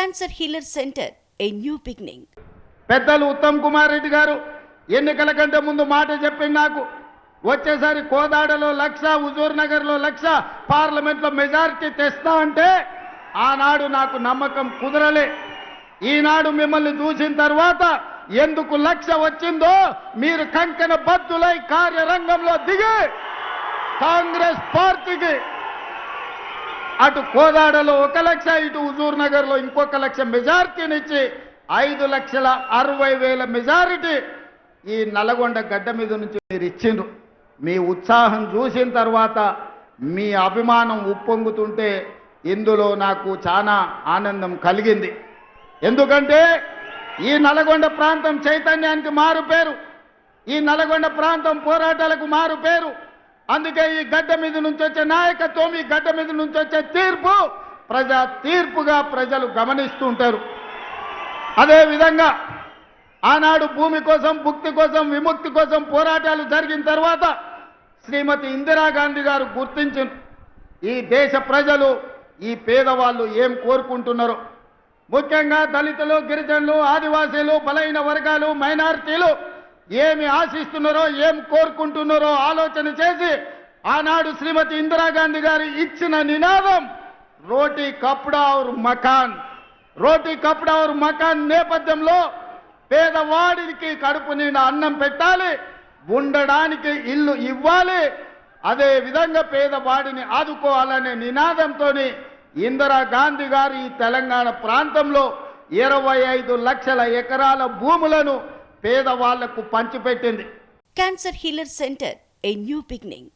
Cancer healer centre a new beginning. పెద్దలు ఉత్తమ్ కుమార్ రెడ్డి గారు ఎన్నికల కంటే ముందు మాట చెప్పింది నాకు వచ్చేసారి కోదాడలో లక్ష హుజూర్ నగర్లో లక్ష పార్లమెంట్లో మెజారిటీ తెస్తా అంటే ఆనాడు నాకు నమ్మకం కుదరలే ఈనాడు మిమ్మల్ని చూసిన తర్వాత ఎందుకు లక్ష వచ్చిందో మీరు కంకణ బద్దులై కార్యరంగంలో దిగి కాంగ్రెస్ పార్టీకి అటు కోదాడలో ఒక లక్ష ఇటు హుజూర్ నగర్లో ఇంకొక లక్ష మెజారిటీనిచ్చి ఐదు లక్షల అరవై వేల మెజారిటీ ఈ నల్గొండ గడ్డ మీద నుంచి మీరు ఇచ్చిండ్రు. మీ ఉత్సాహం చూసిన తర్వాత మీ అభిమానం ఉప్పొంగుతుంటే ఇందులో నాకు చాలా ఆనందం కలిగింది. ఎందుకంటే ఈ నల్గొండ ప్రాంతం చైతన్యానికి మారు పేరు ఈ నల్గొండ ప్రాంతం పోరాటాలకు మారు పేరు అందుకే ఈ గడ్డ మీద నుంచి వచ్చే నాయకత్వం ఈ గడ్డ మీద నుంచి వచ్చే తీర్పు ప్రజా తీర్పుగా ప్రజలు గమనిస్తుంటారు అదేవిధంగా ఆనాడు భూమి కోసం భుక్తి కోసం విముక్తి కోసం పోరాటాలు జరిగిన తర్వాత శ్రీమతి ఇందిరాగాంధీ గారు గుర్తించి ఈ దేశ ప్రజలు ఈ పేదవాళ్ళు ఏం కోరుకుంటున్నారో. ముఖ్యంగా దళితులు గిరిజనులు ఆదివాసీలు బలైన వర్గాలు మైనారిటీలు ఏమి ఆశిస్తున్నారో ఏం కోరుకుంటున్నారో ఆలోచన చేసి ఆనాడు శ్రీమతి ఇందిరాగాంధీ గారు ఇచ్చిన నినాదం రోటీ కప్డా ఔర్ మకాన్. రోటీ కప్డా ఔర్ మకాన్ నేపథ్యంలో పేదవాడికి కడుపు నిండా అన్నం పెట్టాలి ఉండడానికి ఇల్లు ఇవ్వాలి అదే విధంగా పేదవాడిని ఆదుకోవాలనే నినాదంతోని ఇందిరా గాంధీ గారు ఈ తెలంగాణ ప్రాంతంలో ఇరవై ఐదు లక్షల ఎకరాల భూములను పేదవాళ్ళకు పంచిపెట్టింది. Cancer healer centre a new beginning